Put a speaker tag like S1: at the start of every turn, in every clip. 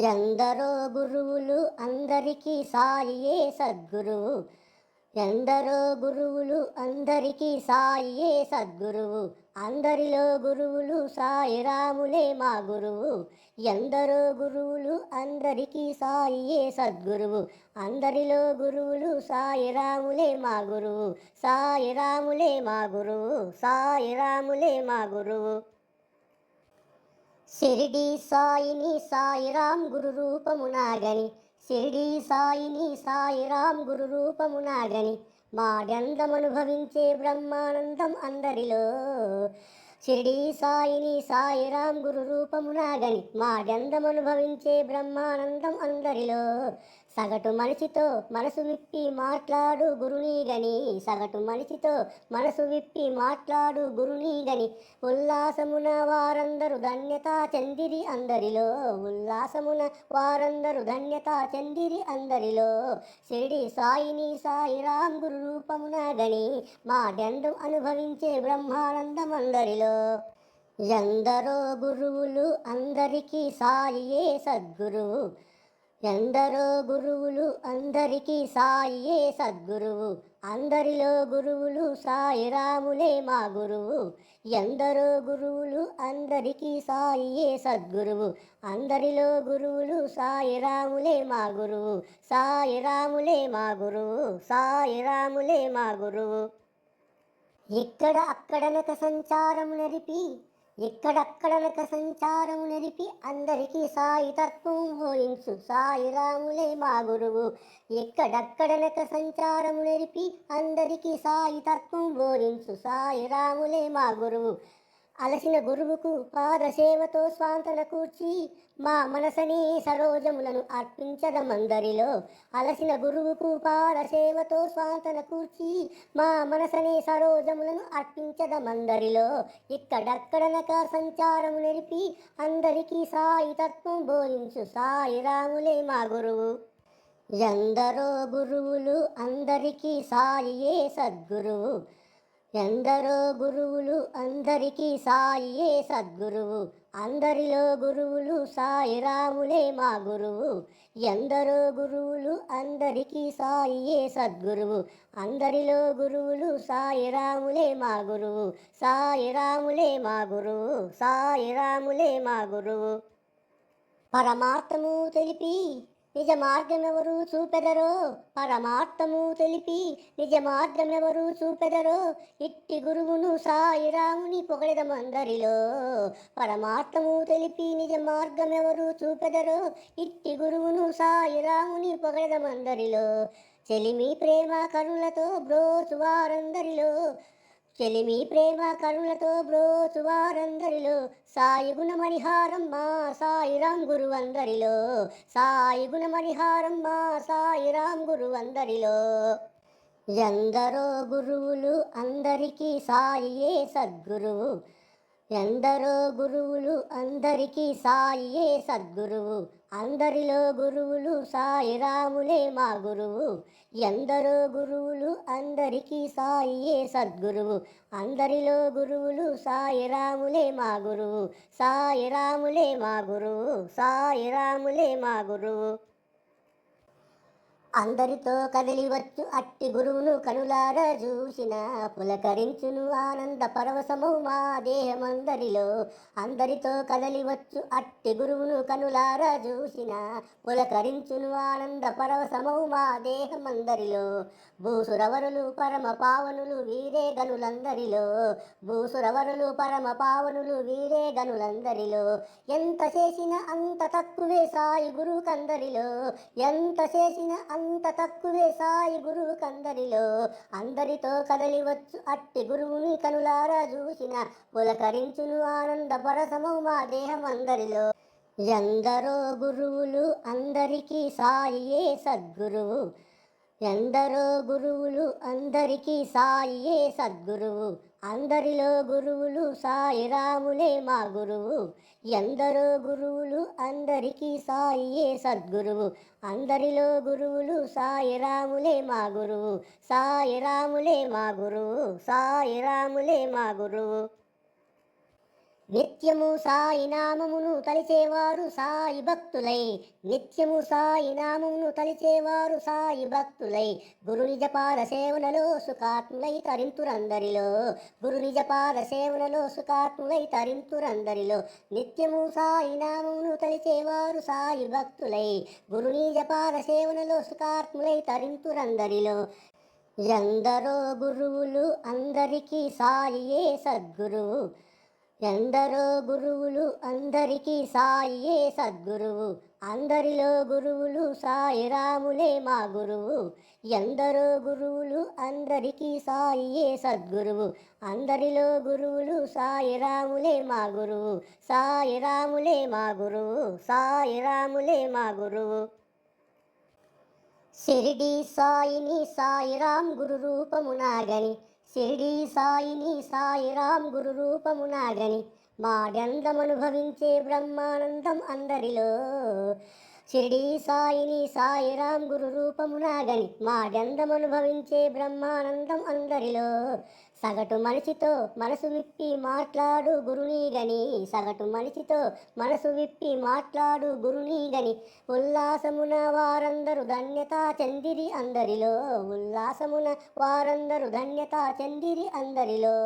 S1: ఎందరో గురువులు అందరికీ సాయియే సద్గురువు? ఎందరో గురువులు అందరికీ సాయియే సద్గురువు? అందరిలో గురువులు సాయి రాములే మా గురువు. ఎందరో గురువులు అందరికీ సాయియే సద్గురువు? అందరిలో గురువులు సాయి రాములే మా గురువు. సాయి రాములే మా గురువు. సాయి రాములే మా గురువు. షిరిడి సాయిని సాయిరాం గురు రూపమునాగని షిరిడి సాయిని సాయిరాం గురు రూపమునాగని మాడందమనుభవించే బ్రహ్మానందం అందరిలో. షిరిడి సాయిని సాయిరాం గురు రూపమునాగని మాడందమనుభవించే బ్రహ్మానందం అందరిలో. సగటు మనిషితో మనసు విప్పి మాట్లాడు గురుని గని. సగటు మనిషితో మనసు విప్పి మాట్లాడు గురుని గని. ఉల్లాసమున వారందరూ ధన్యత చెందిరి అందరిలో. ఉల్లాసమున వారందరూ ధన్యత చెందిరి అందరిలో. షిరిడి సాయిని సాయిరాం గురు రూపమున గని. మా డెండం అనుభవించే బ్రహ్మానందం అందరిలో ఎందరో గురువులు అందరికీ సాయియే సద్గురువు ఎందరో గురువులు అందరికీ సాయియే సద్గురువు. అందరిలో గురువులు సాయి రాములే మా గురువు. ఎందరో గురువులు అందరికీ సాయియే సద్గురువు. అందరిలో గురువులు సాయి రాములే మా గురువు. సాయి రాములే మా గురువు. సాయి రాములే మా గురువు. ఇక్కడ అక్కడనక సంచారము నరిపి ఎక్కడక్కడనక సంచారం నరిపి అందరికీ సాయి తత్వం బోధించు. సాయి రాములే మా గురువు. ఎక్కడక్కడనక సంచారం నరిపి అందరికీ సాయి తత్వం బోధించు. సాయి రాములే మా గురువు. అలసిన గురువుకు పాదసేవతో స్వాంతన కూర్చి మా మనసని సరోజములను అర్పించదమందరిలో. అలసిన గురువుకు పాదసేవతో స్వాంతన కూర్చి మా మనసని సరోజములను అర్పించదమందరిలో. ఇక్కడక్కడనక సంచారము నెరిపి అందరికీ సాయి తత్వం బోధించు సాయి రాములే మా గురువు. ఎందరో గురువులు అందరికీ సాయియే సద్గురువు. ఎందరో గురువులు అందరికీ సాయియే సద్గురువు. అందరిలో గురువులు సాయి రాములే మా గురువు. ఎందరో గురువులు అందరికీ సాయియే సద్గురువు. అందరిలో గురువులు సాయి రాములే మా గురువు. సాయి రాములే మా గురువు. సాయి రాములే మా గురువు. పరమార్థము తెలిపి నిజ మార్గమెవరు చూపెదరో? పరమార్థము తెలిపి నిజ మార్గమెవరు చూపెదరో? ఇట్టి గురువును సాయి రాముని పొగడదమందరిలో. పరమార్థము తెలిపి నిజ మార్గమెవరు చూపెదరో? ఇట్టి గురువును సాయి రాముని పొగడదమందరిలో. చెలిమి ప్రేమ కరులతో బ్రోసు వారందరిలో చెలిమి ప్రేమ కరుణతో బ్రోచు వారందరిలో సాయి గుణమణిహారం మా సాయిరాం గురువందరిలో సాయి గుణమణిహారం మా సాయిరాం గురువందరిలో ఎందరో గురువులు అందరికీ సాయియే సద్గురువు. ఎందరో గురువులు అందరికీ సాయియే సద్గురువు. అందరిలో గురువులు సాయిరాములే మా గురువు. ఎందరో గురువులు అందరికీ సాయియే సద్గురువు. అందరిలో గురువులు సాయిరాములే మా గురువు. సాయిరాములే మా గురువు. సాయిరాములే మా గురువు. అందరితో కదిలివచ్చు అట్టి గురువును కనులార చూసిన పులకరించును ఆనంద పరవశము మా దేహమందరిలో. అందరితో కదలివచ్చు అట్టి గురువును కనులార చూసిన పులకరించును ఆనంద పరవశము మా దేహమందరిలో. భూసురవరులు పరమ పావనులు వీరే గనులందరిలో. భూసురవరులు పరమ పావనులు వీరే గనులందరిలో. ఎంత చేసిన అంత తక్కువే సాయి గురువు కందరిలో ఎంత చేసిన అంత అంత తక్కువే సాయి గురువు కందరిలో. అందరితో కదలివచ్చు అట్టి గురువుని కనులారా చూసిన. పులకరించును ఆనంద పరసము మా దేహం అందరిలో. ఎందరో గురువులు అందరికీ సాయియే సద్గురువు. ఎందరో గురువులు అందరికీ సాయియే సద్గురువు. అందరిలో గురువులు సాయి రాములే మా గురువు. ఎందరో గురువులు అందరికీ సాయియే సద్గురువు. అందరిలో గురువులు సాయి రాములే మా గురువు. సాయి రాములే మా గురువు. సాయి రాములే మా గురువు. నిత్యము సాయి నామమును తలిచేవారు సాయి భక్తులై. నిత్యము సాయి నామమును తలిచేవారు సాయి భక్తులై. గురు నిజపాద సేవనలో సుఖాత్ములై తరింతురందరిలో. గురు నిజపాద సేవనలో సుఖాత్ములై తరింతురందరిలో. నిత్యము సాయి నామమును తలిచేవారు సాయి భక్తులై. గురు నిజపాద సేవనలో సుఖాత్ములై తరింతురందరిలో. ఎందరో గురువులు అందరికీ సాయియే సద్గురువు ఎందరో గురువులు అందరికీ సాయియే సద్గురువు. అందరిలో గురువులు సాయి రాములే మా గురువు. ఎందరో గురువులు అందరికీ సాయియే సద్గురువు. అందరిలో గురువులు సాయి రాములే మా గురువు. సాయి రాములే మా గురువు. సాయి రాములే మా గురువు. షిరిడి సాయిని సాయిరాం గురు రూపమునాగని షిరిడీ సాయిని సాయిరాం గురు రూపమునాగని మాడెందమనుభవించే బ్రహ్మానందం అందరిలో. షిరిడీ సాయిని సాయిరాం గురు రూపమునాగని మాడెందమనుభవించే బ్రహ్మానందం అందరిలో. సగటు మనిషితో మనసు విప్పి మాట్లాడు గురుని గని. సగటు మనిషితో మనసు విప్పి మాట్లాడు గురుని గని. ఉల్లాసమున వారందరూ ధన్యత చెందిరి అందరిలో. ఉల్లాసమున వారందరూ ధన్యత చెందిరి అందరిలో.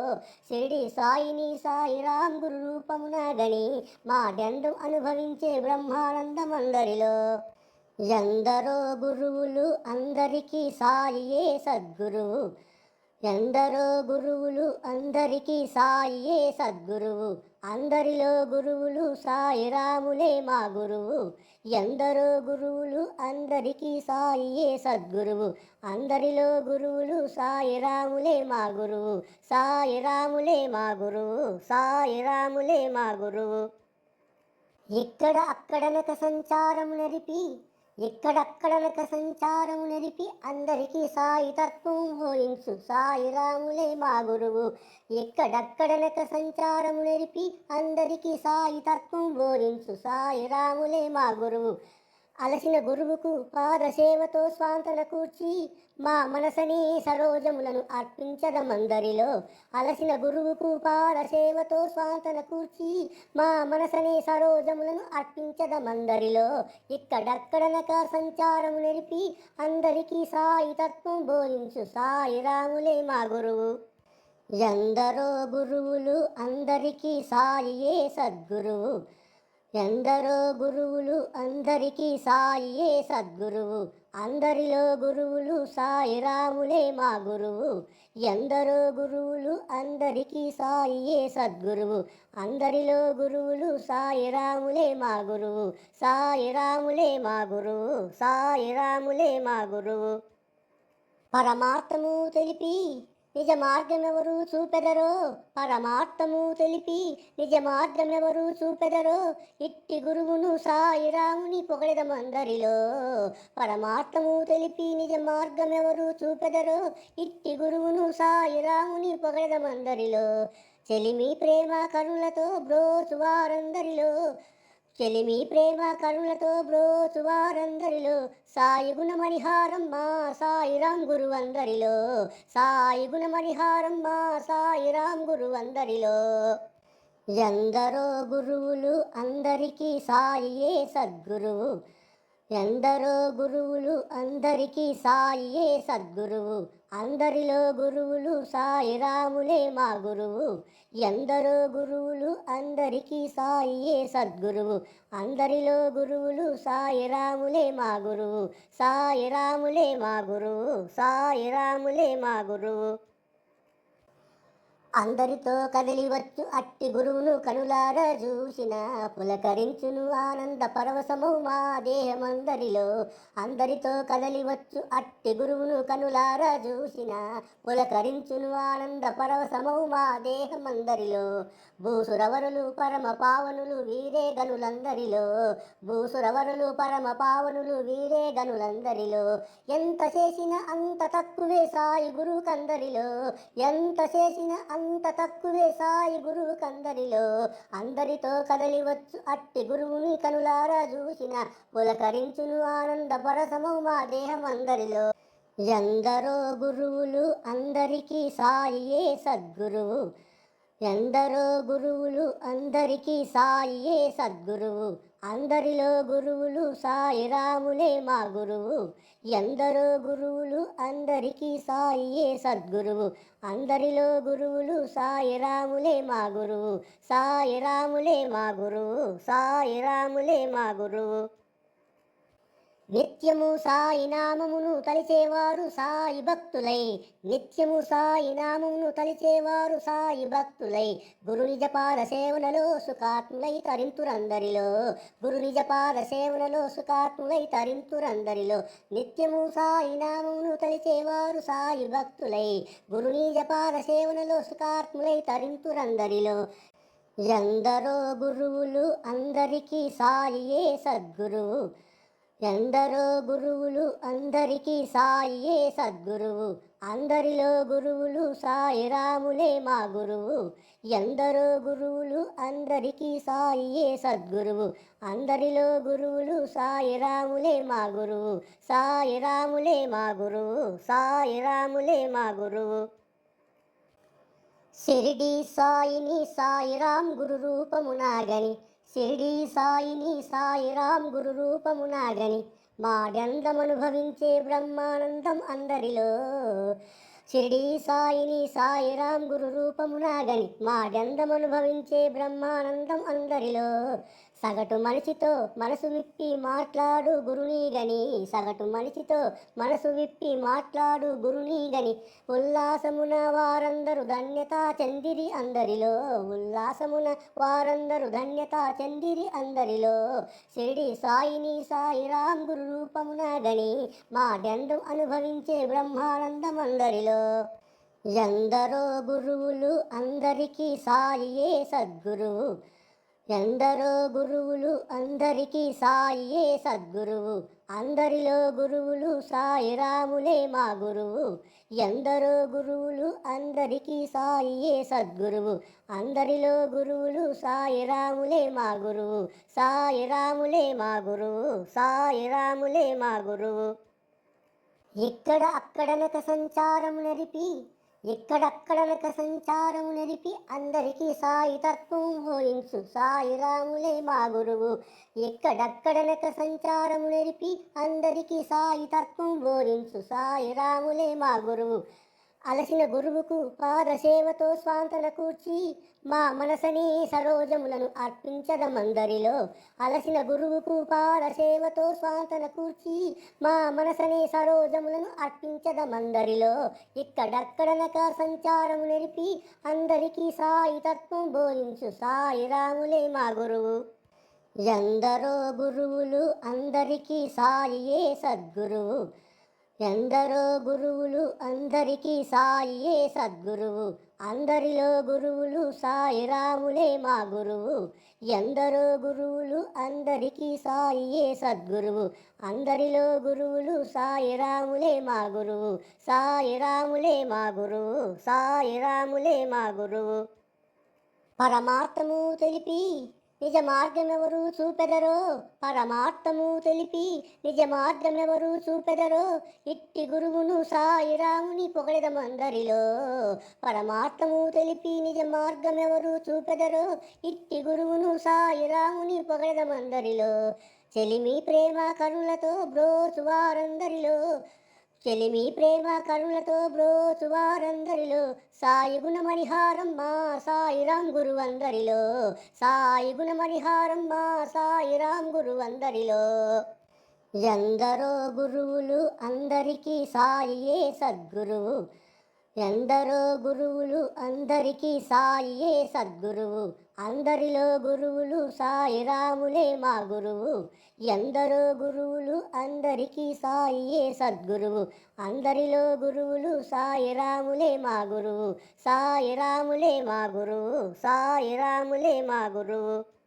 S1: షిరిడి సాయిని సాయిరాం గురు రూపమున గని. మా డెండు అనుభవించే బ్రహ్మానందం అందరిలో. ఎందరో గురువులు అందరికీ సాయియే సద్గురువు ఎందరో గురువులు అందరికీ సాయియే సద్గురువు. అందరిలో గురువులు సాయి రాములే మా గురువు. ఎందరో గురువులు అందరికీ సాయియే సద్గురువు. అందరిలో గురువులు సాయి రాములే మా గురువు. సాయి రాములే మా గురువు. సాయి రాములే మా గురువు. ఇక్కడ అక్కడనక సంచారం నరిపి ఎక్కడక్కడనక సంచారము నెరిపి అందరికీ సాయి తత్వం బోధించు. సాయి రాములే మా గురువు. ఎక్కడక్కడనక సంచారము నెరిపి అందరికీ సాయి తత్వం బోధించు. సాయి రాములే మా గురువు. అలసిన గురువుకు పాదసేవతో స్వాంతన కూర్చి మా మనసని సరోజములను అర్పించదమందరిలో. అలసిన గురువుకు పాదసేవతో స్వాంతన కూర్చి మా మనసని సరోజములను అర్పించదమందరిలో. ఇక్కడక్కడనక సంచారము నెరిపి అందరికీ సాయి తత్వం బోధించు సాయి రాములే మా గురువు. ఎందరో గురువులు అందరికీ సాయియే సద్గురువు. ఎందరో గురువులు అందరికీ సాయియే సద్గురువు. అందరిలో గురువులు సాయిరాములే మా గురువు. ఎందరో గురువులు అందరికీ సాయియే సద్గురువు. అందరిలో గురువులు సాయిరాములే మా గురువు. సాయిరాములే మా గురువు. సాయిరాములే మా గురువు. పరమార్థము తెలిపి నిజ మార్గమెవరు చూపెదరో? పరమార్థము తెలిపి నిజ మార్గమెవరు చూపెదరో? ఇట్టి గురువును సాయిరాముని పొగడదమందరిలో. పరమార్థము తెలిపి నిజ మార్గమెవరు చూపెదరో? ఇట్టి గురువును సాయిరాముని పొగడదమందరిలో. చెలిమి ప్రేమ కరులతో బ్రోచు వారందరిలో చెలిమి ప్రేమ కరుణతో బ్రోచు వారందరిలో సాయి గుణమణిహారం మా సాయిరాం గురువందరిలో సాయి గుణమణిహారం మా సాయిరాం గురువందరిలో ఎందరో గురువులు అందరికీ సాయియే సద్గురువు. ఎందరో గురువులు అందరికీ సాయియే సద్గురువు. అందరిలో గురువులు సాయి రాములే మా గురువు. ఎందరో గురువులు అందరికీ సాయియే సద్గురువు. అందరిలో గురువులు సాయి రాములే మా గురువు. సాయి రాములే మా గురువు. సాయి రాములే మా గురువు. అందరితో కదిలివచ్చు అట్టి గురువును కనులార చూసిన పులకరించును ఆనంద పరవశము మా దేహమందరిలో. అందరితో కదలివచ్చు అట్టి గురువును కనులార చూసిన పులకరించును ఆనంద పరవశము మా దేహమందరిలో. భూసురవరులు పరమ పావనులు వీరే గనులందరిలో. భూసురవరులు పరమ పావనులు వీరే గనులందరిలో. ఎంత చేసిన అంత తక్కువే సాయి గురువు కందరిలో ఎంత చేసిన అంత తక్కువే సాయి గురువు కందరిలో. అందరితో కదలివచ్చు అట్టి గురువుని కనులారా చూసిన పులకరించును ఆనంద పరసము మా దేహం అందరిలో. ఎందరో గురువులు అందరికీ సాయియే సద్గురువు. ఎందరో గురువులు అందరికీ సాయియే సద్గురువు. అందరిలో గురువులు సాయి రాములే మా గురువు. ఎందరో గురువులు అందరికీ సాయియే సద్గురువు. అందరిలో గురువులు సాయి రాములే మా గురువు. సాయి రాములే మా గురువు. సాయి రాములే మా గురువు. నిత్యము సాయి నామమును తలిచేవారు సాయి భక్తులై. నిత్యము సాయి నామమును తలిచేవారు సాయి భక్తులై. గురు నిజపాద సేవనలో సుఖాత్ములై తరింతురందరిలో. గురు నిజపాద సేవనలో సుఖాత్ములై తరింతురందరిలో. నిత్యము సాయి నామమును తలిచేవారు సాయి భక్తులై. గురు నిజపాద సేవనలో సుఖాత్ములై తరింతురందరిలో. ఎందరో గురువులు అందరికీ సాయియే సద్గురువు ఎందరో గురువులు అందరికీ సాయియే సద్గురువు. అందరిలో గురువులు సాయి రాములే మా గురువు. ఎందరో గురువులు అందరికీ సాయియే సద్గురువు. అందరిలో గురువులు సాయి రాములే మా గురువు. సాయి రాములే మా గురువు. సాయి రాములే మా గురువు. షిరిడి సాయిని సాయిరాం గురు రూపమునాగని షిరిడీ సాయిని సాయిరాం గురు రూపమునాగని మాడందమనుభవించే బ్రహ్మానందం అందరిలో. షిరిడీ సాయిని సాయిరాం గురు రూపమునాగని మాడందమనుభవించే బ్రహ్మానందం అందరిలో. సగటు మనిషితో మనసు విప్పి మాట్లాడు గురుని గని. సగటు మనిషితో మనసు విప్పి మాట్లాడు గురుని గని. ఉల్లాసమున వారందరూ ధన్యత చెందిరి అందరిలో. ఉల్లాసమున వారందరూ ధన్యత చెందిరి అందరిలో. షిరిడి సాయిని సాయి రామ్ గురు రూపమున గని మా దండం అనుభవించే బ్రహ్మానందం అందరిలో. ఎందరో గురువులు అందరికీ సాయియే సద్గురువు ఎందరో గురువులు అందరికీ సాయియే సద్గురువు. అందరిలో గురువులు సాయి రాములే మా గురువు. ఎందరో గురువులు అందరికీ సాయియే సద్గురువు. అందరిలో గురువులు సాయి రాములే మా గురువు. సాయి రాములే మా గురువు. సాయి రాములే మా గురువు. ఇక్కడ అక్కడనక సంచారం నడిపి ఎక్కడక్కడనక సంచారం నడిపి అందరికీ సాయి తత్వం బోధించు. సాయి రాములే మా గురువు. ఎక్కడక్కడనక సంచారం నడిపి అందరికీ సాయి తత్వం బోధించు. సాయి రాములే మా గురువు. అలసిన గురువుకు పాదసేవతో స్వాంతన కూర్చి మా మనసని సరోజములను అర్పించదమందరిలో. అలసిన గురువుకు పాదసేవతో స్వాంతన కూర్చి మా మనసని సరోజములను అర్పించదమందరిలో. ఇక్కడక్కడనక సంచారము నిలిపి అందరికీ సాయి తత్వం బోధించు సాయి రాములే మా గురువు. ఎందరో గురువులు అందరికీ సాయియే సద్గురువు. ఎందరో గురువులు అందరికీ సాయియే సద్గురువు. అందరిలో గురువులు సాయి రాములే మా గురువు. ఎందరో గురువులు అందరికీ సాయియే సద్గురువు. అందరిలో గురువులు సాయి రాములే మా గురువు. సాయి రాములే మా గురువు. సాయి రాములే మా గురువు. పరమార్థము తెలిపి నిజ మార్గమెవరు చూపెదరో? పరమార్థము తెలిపి నిజ మార్గమెవరు చూపెదరో? ఇట్టి గురువును సాయిరాముని పొగడదమందరిలో. పరమార్థము తెలిపి నిజ మార్గమెవరు చూపెదరో? ఇట్టి గురువును సాయిరాముని పొగడదమందరిలో. చెలిమి ప్రేమ కరులతో బ్రోసు వారందరిలో చెలిమి ప్రేమ కరుణతో బ్రోచు వారందరిలో సాయి గుణమణిహారం మా సాయిరాం గురువందరిలో సాయి గుణమణిహారం మా సాయిరాం గురువందరిలో ఎందరో గురువులు అందరికీ సాయియే సద్గురువు ఎందరో గురువులు అందరికీ సాయియే సద్గురువు అందరిలో గురువులు సాయి రాములే మా గురువు. ఎందరో గురువులు అందరికీ సాయియే సద్గురువు. అందరిలో గురువులు సాయి రాములే మా గురువు. సాయి రాములే మా గురువు. సాయి రాములే మా గురువు.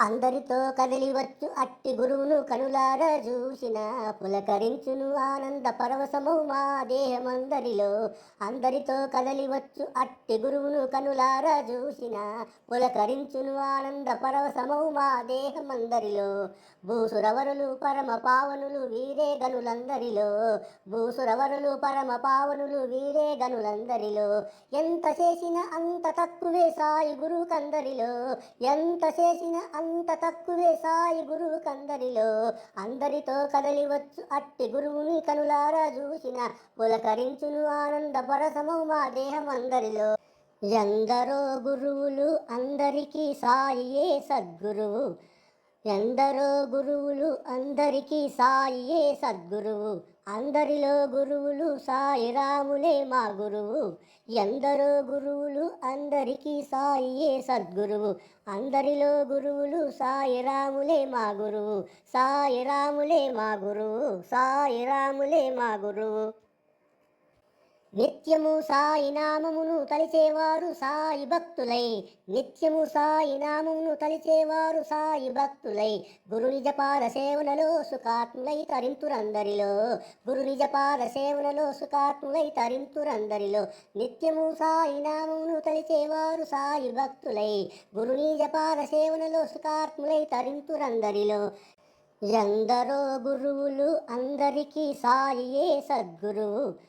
S1: అందరితో కదిలివచ్చు అట్టి గురువును కనులార చూసిన పులకరించును ఆనంద పరవశము మా దేహమందరిలో. అందరితో కదలివచ్చు అట్టి గురువును కనులార చూసిన పులకరించును ఆనంద పరవశము మా దేహమందరిలో. భూసురవరులు పరమ పావనులు వీరే గనులందరిలో. భూసురవరులు పరమ పావనులు వీరే గనులందరిలో. ఎంత చేసిన అంత తక్కువే సాయి గురువుకందరిలో ఎంత చేసిన అంత తక్కువే సాయి గురువు కందరిలో. అందరితో కదలివచ్చు అట్టి గురువుని కనులారా చూసిన పులకరించును ఆనంద పరసము మా దేహం అందరిలో. ఎందరో గురువులు అందరికీ సాయియే సద్గురువు? ఎందరో గురువులు అందరికీ సాయియే సద్గురువు. అందరిలో గురువులు సాయిరాములే మా గురువు. ఎందరో గురువులు అందరికీ సాయియే సద్గురువు. అందరిలో గురువులు సాయిరాములే మా గురువు. సాయిరాములే మా గురువు. సాయిరాములే మా గురువు. నిత్యము సాయి నామమును తలిచేవారు సాయి భక్తులై. నిత్యము సాయి నామమును తలిచేవారు సాయి భక్తులై. గురు నిజపాద సేవనలో సుఖాత్ములై తరింతురందరిలో. గురు నిజపాద సేవనలో సుఖాత్ములై తరింతురందరిలో. నిత్యము సాయి నామమును తలిచేవారు సాయి భక్తులై. గురు నిజపాద సేవనలో సుఖాత్ములై తరింతురందరిలో. ఎందరో గురువులు అందరికీ సాయియే సద్గురువు.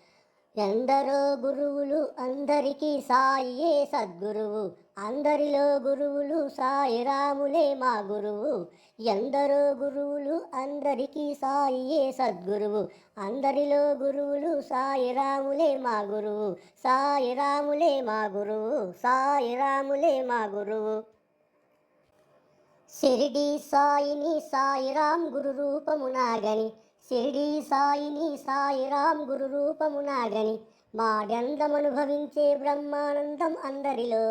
S1: ఎందరో గురువులు అందరికీ సాయియే సద్గురువు. అందరిలో గురువులు సాయిరాములే మా గురువు. ఎందరో గురువులు అందరికీ సాయియే సద్గురువు. అందరిలో గురువులు సాయి రాములే మా గురువు. సాయిరాములే మా గురువు. సాయిరాములే మా గురువు. షిరిడి సాయిని సాయిరాం గురు రూపమునాగని షిరిడీ సాయిని సాయిరాం గురు రూపమునాగని మాడందమనుభవించే బ్రహ్మానందం అందరిలో.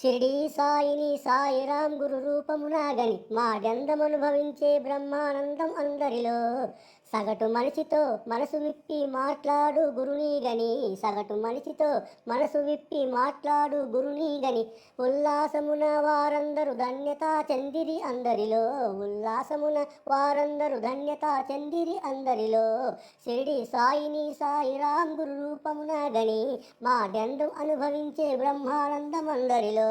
S1: షిరిడీ సాయిని సాయిరాం గురు రూపమునాగని మాడందమనుభవించే బ్రహ్మానందం అందరిలో. సగటు మనిషితో మనసు విప్పి మాట్లాడు గురుని గని. సగటు మనిషితో మనసు విప్పి మాట్లాడు గురుని గని. ఉల్లాసమున వారందరూ ధన్యత చెందిరి అందరిలో. ఉల్లాసమున వారందరూ ధన్యత చెందిరి అందరిలో. షిరిడి సాయిని సాయిరాం గురు రూపమున గని. మా దండం అనుభవించే బ్రహ్మానందం అందరిలో.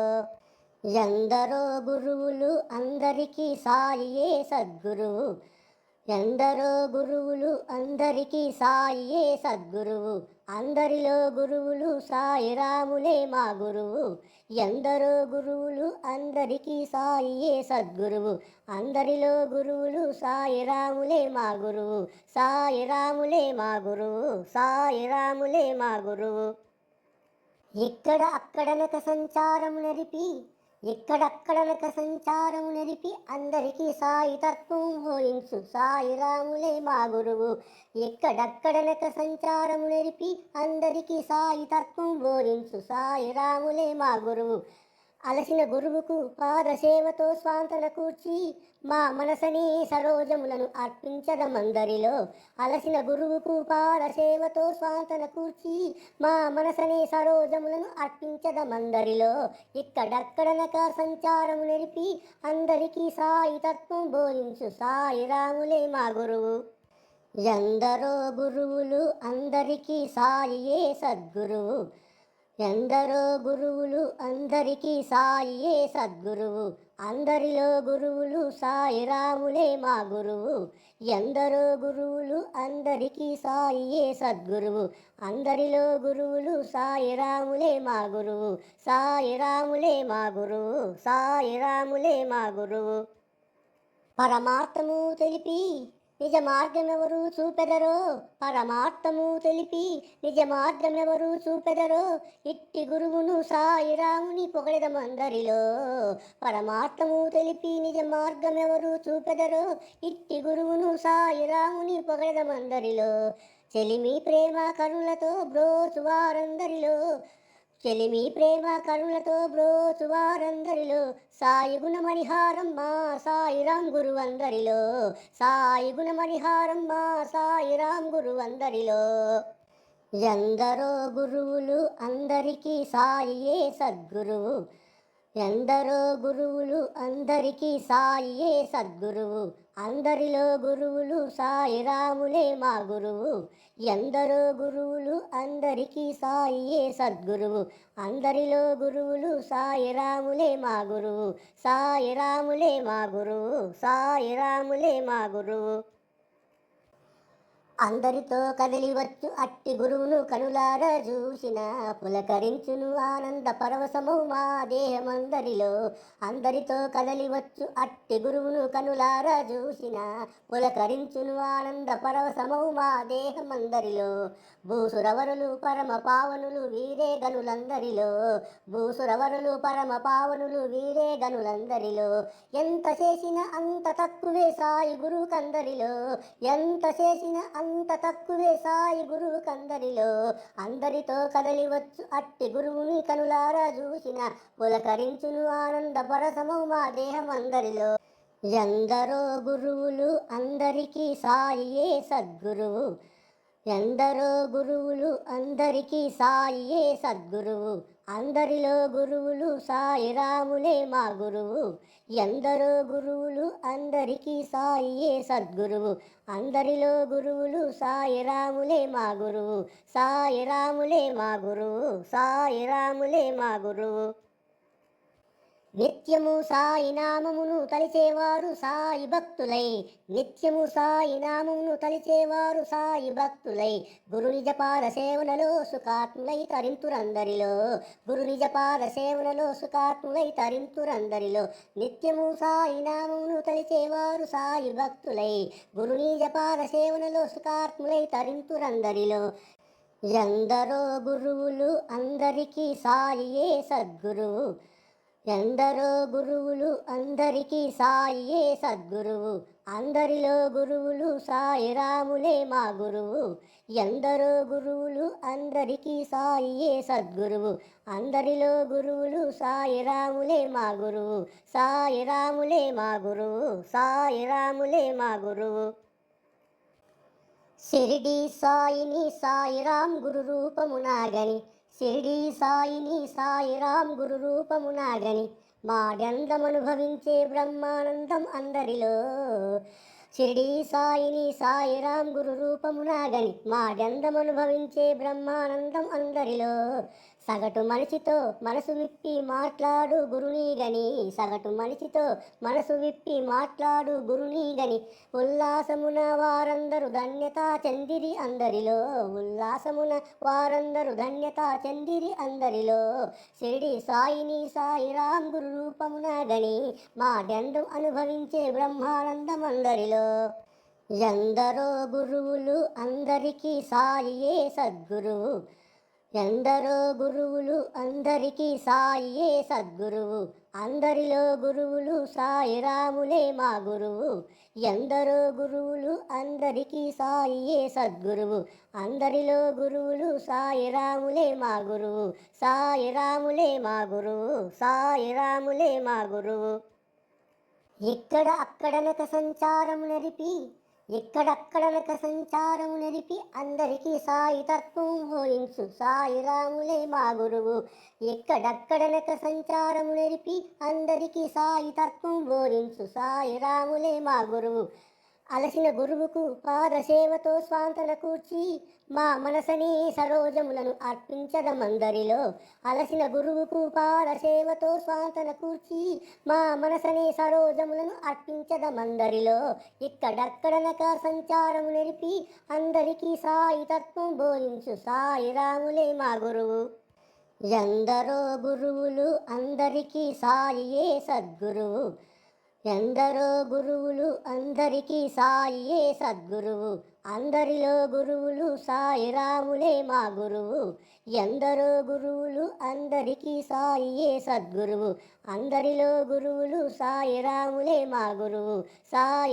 S1: ఎందరో గురువులు అందరికీ సాయియే సద్గురువు ఎందరో గురువులు అందరికీ సాయియే సద్గురువు. అందరిలో గురువులు సాయిరాములే మా గురువు. ఎందరో గురువులు అందరికీ సాయియే సద్గురువు. అందరిలో గురువులు సాయిరాములే మా గురువు. సాయిరాములే మా గురువు. సాయిరాములే మా గురువు. ఇక్కడ అక్కడనక సంచారము నరిపి ఎక్కడక్కడనక సంచారము నెరిపి అందరికీ సాయి తత్వం బోధించు. సాయి రాములే మా గురువు. ఎక్కడక్కడనక సంచారము నెరిపి అందరికీ సాయి తత్వం బోధించు. సాయి రాములే మా గురువు. అలసిన గురువుకు పాదసేవతో స్వాంతన కూర్చి మా మనసని సరోజములను అర్పించదమందరిలో. అలసిన గురువుకు పాదసేవతో స్వాంతన కూర్చి మా మనసని సరోజములను అర్పించదమందరిలో. ఇక్కడక్కడనక సంచారము నెరిపి అందరికీ సాయి తత్వం బోధించు సాయి రాములే మా గురువు. ఎందరో గురువులు అందరికీ సాయియే సద్గురువు. ఎందరో గురువులు అందరికీ సాయియే సద్గురువు. అందరిలో గురువులు సాయిరాములే మా గురువు. ఎందరో గురువులు అందరికీ సాయియే సద్గురువు? అందరిలో గురువులు సాయిరాములే మా గురువు. సాయిరాములే మా గురువు. సాయిరాములే మా గురువు. పరమార్థము తెలిపి నిజ మార్గమెవరు చూపెదరో? పరమార్థము తెలిపి నిజ మార్గమెవరు చూపెదరో? ఇట్టి గురువును సాయిరాముని పొగడదమందరిలో. పరమార్థము తెలిపి నిజ మార్గమెవరు చూపెదరో? ఇట్టి గురువును సాయిరాముని పొగడదమందరిలో. చెలిమి ప్రేమ కరులతో బ్రోచు వారందరిలో చెలిమి ప్రేమ కరుణలతో బ్రోచు వారందరిలో సాయి గుణమణిహారం మా సాయిరాం గురువందరిలో సాయి గుణమణిహారం మా సాయిరాం గురువందరిలో ఎందరో గురువులు అందరికీ సాయియే సద్గురువు ఎందరో గురువులు అందరికీ సాయియే సద్గురువు అందరిలో గురువులు సాయి రాములే మా గురువు. ఎందరో గురువులు అందరికీ సాయియే సద్గురువు. అందరిలో గురువులు సాయి రాములే మా గురువు. సాయి రాములే మా గురువు. సాయి రాములే మా గురువు. అందరితో కదిలివచ్చు అట్టి గురువును కనులార చూసిన పులకరించును ఆనంద పరవశము మా దేహమందరిలో. అందరితో కదలివచ్చు అట్టి గురువును కనులార చూసిన పులకరించును ఆనంద పరవశము మా దేహమందరిలో. భూసురవరులు పరమ పావనులు వీరే గనులందరిలో. భూసురవరులు పరమ పావనులు వీరే గనులందరిలో. ఎంత చేసిన అంత తక్కువే సాయి గురువుకందరిలో ఎంత చేసిన అంత తక్కువే సాయి గురువు కందరిలో. అందరితో కదలివచ్చు అట్టి గురువుని కనులారా చూసిన పులకరించును ఆనంద పరసము మా దేహం అందరిలో ఎందరో గురువులు అందరికీ సాయియే సద్గురువు ఎందరో గురువులు అందరికీ సాయియే సద్గురువు అందరిలో గురువులు సాయి రాములే మా గురువు. ఎందరో గురువులు అందరికీ సాయియే సద్గురువు. అందరిలో గురువులు సాయి రాములే మా గురువు. సాయి రాములే మా గురువు. సాయి రాములే మా గురువు. నిత్యము సాయి నామమును తలిచేవారు సాయి భక్తులై. నిత్యము సాయి నామమును తలిచేవారు సాయి భక్తులై. గురు నిజపాద సేవనలో సుఖాత్ములై తరింతురందరిలో. గురు నిజపాద సేవనలో సుఖాత్ములై తరింతురందరిలో. నిత్యము సాయి నామమును తలిచేవారు సాయి భక్తులై. గురు నిజపాద సేవనలో సుఖాత్ములై తరింతురందరిలో. ఎందరో గురువులు అందరికీ సాయియే సద్గురువు? ఎందరో గురువులు అందరికీ సాయియే సద్గురువు. అందరిలో గురువులు సాయి రాములే మా గురువు. ఎందరో గురువులు అందరికీ సాయియే సద్గురువు. అందరిలో గురువులు సాయి రాములే మా గురువు. సాయి రాములే మా గురువు. సాయి రాములే మా గురువు. షిరిడి సాయిని సాయిరాం గురు రూపమునాగని షిరిడి సాయిని సాయిరాం గురు రూపమునాగని మాడెందమనుభవించే బ్రహ్మానందం అందరిలో. షిరిడి సాయిని సాయిరాం గురు రూపమునాగని మాడెందమనుభవించే బ్రహ్మానందం అందరిలో. సగటు మనిషితో మనసు విప్పి మాట్లాడు గురుని గని సగటు మనిషితో మనసు విప్పి మాట్లాడు గురుని గని ఉల్లాసమున వారందరు ధన్యత చెందిరి అందరిలో. ఉల్లాసమున వారందరు ధన్యత చెందిరి అందరిలో. షిరిడి సాయిని సాయిరాం గురు రూపమున గని మా దండం అనుభవించే బ్రహ్మానందం అందరిలో ఎందరో గురువులు అందరికీ సాయియే సద్గురువు ఎందరో గురువులు అందరికీ సాయియే సద్గురువు. అందరిలో గురువులు సాయి రాములే మా గురువు. ఎందరో గురువులు అందరికీ సాయియే సద్గురువు. అందరిలో గురువులు సాయి రాములే మా గురువు. సాయి రాములే మా గురువు. సాయి రాములే మా గురువు. ఇక్కడ అక్కడనక సంచారము నడిపి ఎక్కడక్కడనక సంచారము నడిపి అందరికీ సాయి తత్వం బోధించు సాయి రాములే మా గురువు. ఎక్కడక్కడనక సంచారము నడిపి అందరికీ సాయి తత్వం బోధించు సాయి రాములే మా గురువు. అలసిన గురువుకు పాదసేవతో స్వాంతన కూర్చి మా మనసని సరోజములను అర్పించదమందరిలో. అలసిన గురువుకు పాదసేవతో స్వాంతన కూర్చి మా మనసని సరోజములను అర్పించదమందరిలో. ఇక్కడక్కడనక సంచారము నిలిపి అందరికీ సాయి తత్వం బోధించు సాయి రాములే మా గురువు. ఎందరో గురువులు అందరికీ సాయియే సద్గురువు. ఎందరో గురువులు అందరికీ సాయియే సద్గురువు. అందరిలో గురువులు సాయి రాములే మా గురువు. ఎందరో గురువులు అందరికీ సాయియే సద్గురువు. అందరిలో గురువులు సాయి రాములే మా గురువు. సాయి